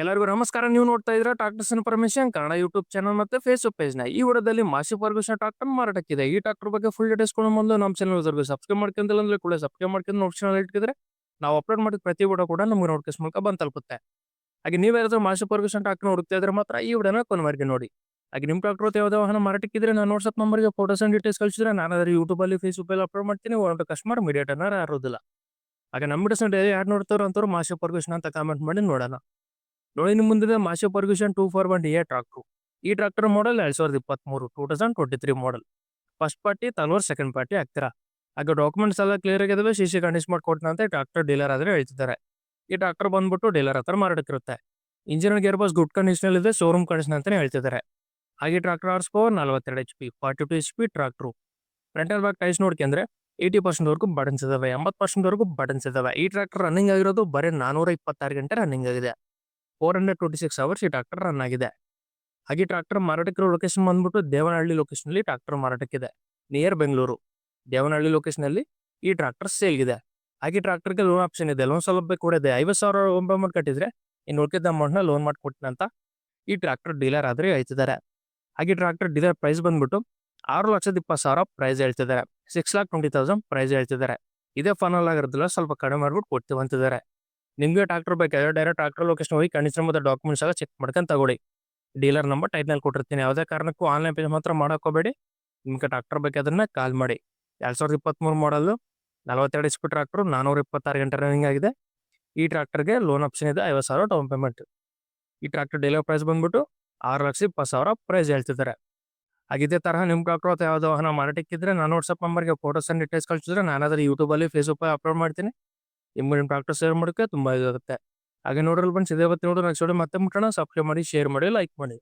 ಎಲ್ಲರಿಗೂ ನಮಸ್ಕಾರ. ನೀವು ನೋಡ್ತಾ ಇದ್ರ tractors information Kannada YouTube channel ಮತ್ತೆ ಫೇಸ್ಬುಕ್ ಪೇಜ್ನ. ಈ ವಿಡಿಯೋದಲ್ಲಿ ಮಾಸಿ ಫರ್ಗೂಷನ್ ಟ್ರಾಕ್ಟರ್ ಮಾರಾಟಕ್ಕಿದೆ. ಈ ಟ್ರಾಕ್ಟರ್ ಬಗ್ಗೆ ಫುಲ್ ಡೀಟೇಲ್ಸ್ ಕೊಡೋ ಮೊದಲು ನಮ್ಮ ಚಾನಲ್ ಸಬ್ಸ್ಕ್ರೈಬ್ ಮಾಡ್ಕೊಂತಿಲ್ಲ ಅಂದ್ರೆ ಕೂಡ ಸಬ್ಸ್ಕ್ರೈಬ್ ಮಾಡ್ಕೊಂಡು ನೋಟಿಫಿಕೇಶನ್ ಇಟ್ಟಿದ್ರೆ ನಾವು ಅಪ್ಲೋಡ್ ಮಾಡಿದ ಪ್ರತಿ ವಿಡಿಯೋ ಕೂಡ ನಮ್ಗೆ ನೋಟಿಫಿಕೇಶನ್ ಮೂಲಕ ಬಂದ್ ತಲುಪುತ್ತೆ ಹಾಗೆ ನೀವು ಯಾರಾದ್ರೂ ಮಾಸಿ ಫರ್ಗೂಷನ್ ಟ್ರಾಕ್ಟರ್ ಹುಡುಕ್ತಾ ಇದ್ರೆ ಮಾತ್ರ ಈ ವಿಡಿಯೋನ ಕೊನೆವರೆಗೆ ನೋಡಿ. ಹಾಗೆ ನಿಮ್ಮ ಟ್ರಾಕ್ಟರ್ ಯಾವುದೇ ವಾಹನ ಮಾರಾಟಕ್ಕಿದ್ರೆ ನಾನು ವಾಟ್ಸ್ಆಪ್ ನಂಬರ್ಗೆ ಫೋಟೋಸ್ ಅಂಡ್ ಡೀಟೇಲ್ಸ್ ಕಳಿಸಿದ್ರೆ ನಾನು ಅಲ್ಲಿ ಫೇಸ್ಬುಕ್ ಅಲ್ಲಿ ಅಪ್ಲೋಡ್ ಮಾಡ್ತೀನಿ. ಒಂದು ಕಸ್ಟಮರ್ ಮೀಡಿಯೇಟ್ ಯಾರೋದಿಲ್ಲ ಹಾಗೆ ನಮ್ಮ ಡೈಲಿ ಯಾರು ನೋಡ್ತಾರೋ ಅಂತವ್ರು ಮಾಸಿ ಫರ್ಗೂಷನ್ ಅಂತ ಕಾಮೆಂಟ್ ಮಾಡಿ ನೋಡೋಣ. ನೋಡಿ ನಿಮ್ಮ ಮುಂದೆ Massey Ferguson two four one A tractor ಈ ಟ್ರಾಕ್ಟರ್ ಮಾಡಲ್ ಎರಡ್ ಸಾವಿರದ ಇಪ್ಪತ್ಮೂರು two thousand twenty three model first party ತಲ್ವಾರ್ ಸೆಕೆಂಡ್ ಪಾರ್ಟಿ ಆಗ್ತೀರಾ ಹಾಗೆ ಡಾಕ್ಯುಮೆಂಟ್ಸ್ ಎಲ್ಲ ಕ್ಲಿಯರ್ ಆಗಿದಾವೆ ಸಿ ಸಿ ಕಂಡೀಷನ್ ಮಾಡ್ಕೊಡ್ತೀನಿ ಅಂತ ಟ್ರಾಕ್ಟರ್ ಡೀಲರ್ ಆದ್ರೆ ಹೇಳ್ತಿದ್ದಾರೆ. ಈ ಟ್ರಾಕ್ಟರ್ ಬಂದ್ಬಿಟ್ಟು ಡೀಲರ್ ಹತ್ರ ಮಾರಾಟಕ್ಕಿರುತ್ತೆ. Engine gear box good condition ಇದೆ ಶೋರೂಮ್ ಕಂಡೀಷನ್ ಅಂತಾನೆ ಹೇಳ್ತಿದ್ದಾರೆ. ಹಾಗೆ ಟ್ರಾಕ್ಟರ್ ಆರ್ಸ್ ಪವರ್ ನಲ್ವತ್ತೆರಡು H P forty two H P tractor frontal back tyres ನೋಡ್ಕೊಂಡ್ರೆ ಏಯ್ಟಿ ಪರ್ಸೆಂಟ್ ವರೆಗೂ ಬಟನ್ಸ್ ಇದಾವೆ, ಎಂಬತ್ತು ಪರ್ಸೆಂಟ್ ವರೆಗೂ ಬಟನ್ಸ್ ಇದಾವೆ. ಈ ಟ್ರಾಕ್ಟರ್ ರನ್ನಿಂಗ್ ಆಗಿರೋದು ಬರೀ ನಾನೂರ ಇಪ್ಪತ್ತಾರು ಗಂಟೆ ರನ್ನಿಂಗ್ ಆಗಿದೆ. Four hundred twenty six hours ಈ ಟ್ರಾಕ್ಟರ್ ರನ್ ಆಗಿದೆ. ಹಾಗೆ ಟ್ರಾಕ್ಟರ್ ಮಾರಾಟಕ್ಕಿರೋ ಲೊಕೇಶನ್ ಬಂದ್ಬಿಟ್ಟು ದೇವನಹಳ್ಳಿ ಲೊಕೇಶನ್ ಅಲ್ಲಿ ಟ್ರಾಕ್ಟರ್ ಮಾರಾಟಕ್ಕಿದೆ. ನಿಯರ್ ಬೆಂಗಳೂರು ದೇವನಹಳ್ಳಿ ಲೊಕೇಶನ್ ಅಲ್ಲಿ ಈ ಟ್ರಾಕ್ಟರ್ ಸೇಲ್ ಇದೆ ಹಾಗೆ ಟ್ರಾಕ್ಟರ್ಗೆ ಲೋನ್ ಆಪ್ಷನ್ ಇದೆ. ಲೋನ್ ಸೌಲಭ್ಯ ಕೂಡ ಇದೆ. ಐವತ್ತು ಸಾವಿರ ಅಮೌಂಟ್ ಕಟ್ಟಿದ್ರೆ ಇನ್ನು ಉಳ್ಕಿದ್ದ ಅಮೌಂಟ್ನ ಲೋನ್ ಮಾಡಿಕೊಟ್ಟಿನಂತ ಅಂತ ಈ ಟ್ರಾಕ್ಟರ್ ಡೀಲರ್ ಆದ್ರೆ ಹೇಳ್ತಿದ್ದಾರೆ. ಹಾಗೆ ಟ್ರಾಕ್ಟರ್ ಡೀಲರ್ ಪ್ರೈಸ್ ಬಂದ್ಬಿಟ್ಟು ಆರು ಲಕ್ಷದ ಇಪ್ಪತ್ತು ಸಾವಿರ ಪ್ರೈಸ್ ಹೇಳ್ತಿದ್ದಾರೆ. Six lakh twenty thousand price ಹೇಳ್ತಿದ್ದಾರೆ. ಇದೇ ಫೈನಲ್ ಆಗಿರೋದಿಲ್ಲ ಸ್ವಲ್ಪ ಕಡಿಮೆ ಮಾಡ್ಬಿಟ್ಟು ಕೊಡ್ತೀವಿ ಅಂತಿದ್ದಾರೆ. ನಿಮ್ಗೆ ಟ್ರಾಕ್ಟರ್ ಬೇಕಾದ್ರೆ ಡೈರೆಕ್ಟ್ ಟ್ರಾಕ್ಟರ್ ಲೊಕೇಶನ್ ಹೋಗಿ ಕಂಡೀಷನ್ ಮತ್ತು ಡಾಕ್ಯುಮೆಂಟ್ಸ್ ಎಲ್ಲ ಚೆಕ್ ಮಾಡ್ಕೊಂಡು ತಗೊಳ್ಳಿ. ಡೀಲರ್ ನಂಬರ್ ಟೈಟ್ನಲ್ಲಿ ಕೊಟ್ಟಿರ್ತೀನಿ. ಯಾವುದೇ ಕಾರಣಕ್ಕೂ ಆನ್ಲೈನ್ ಪೇ ಮಾತ್ರ ಮಾಡೋಕೋಬೇಡಿ ನಿಮ್ಗೆ ಟ್ರಾಕ್ಟರ್ ಬೇಕಾದ್ರೆ ಕಾಲ್ ಮಾಡಿ. ಎರಡ್ ಸಾವಿರದ ಇಪ್ಪತ್ಮೂರು ಮಾಡಲು ನಲವತ್ತೆರಡು ಇಸ್ಪಿ ಟ್ರಾಕ್ಟರ್ ನಾನೂರ ಇಪ್ಪತ್ತಾರು ಗಂಟೆ ರನ್ನಿಂಗ್ ಆಗಿದೆ. ಈ ಟ್ರಾಕ್ಟರ್ಗೆ ಲೋನ್ ಆಪ್ಷನ್ ಇದೆ, ಐವತ್ತು ಸಾವಿರ ಡೌನ್ ಪೇಮೆಂಟ್ ಈ ಟ್ರಾಕ್ಟರ್ ಡೀಲರ್ ಪ್ರೈಸ್ ಬಂದ್ಬಿಟ್ಟು ಆರು ಲಕ್ಷ ಇಪ್ಪತ್ತು ಸಾವಿರ ಪ್ರೈಸ್ ಹೇಳ್ತಿದ್ದಾರೆ. ಆಗಿದ್ದೇ ತರಹ ನಿಮ್ಮ ಟ್ರಾಕ್ಟರ್ ಅಥವಾ ಯಾವುದೋ ವಾಹನ ಮಾರಾಟಕ್ಕಿದ್ರೆ, ನಾನು ವಾಟ್ಸಪ್ ನಂಬರ್ಗೆ ಫೋಟೋಸ್ ಅಂಡ್ ಡೀಟೇಲ್ಸ್ ಕಳಿಸಿದ್ರೆ ನಾನು ಅದ್ರ ಯೂಟ್ಯೂಬಲ್ಲಿ ಫೇಸ್ಬುಕ್ಕಲ್ಲಿ ಅಪ್ಲೋಡ್ ಮಾಡ್ತೀನಿ. ನಿಮ್ಗೆ ಫ್ಯಾಕ್ಟರ್ಸ್ ಶೇರ್ ಮಾಡೋಕ್ಕೆ ತುಂಬ ಇದಾಗುತ್ತೆ. ಹಾಗೆ ನೋಡ್ರಲ್ಲಿ ಬಂದು ಇದೇ ನೋಡೋ ನೆಕ್ಸ್ಟ್ ಮತ್ತೆ ಮುಟ್ಟೋಣ ಸಬ್ಸ್ಕ್ರೈಬ್ ಮಾಡಿ, ಶೇರ್ ಮಾಡಿ, ಲೈಕ್ ಮಾಡಿ.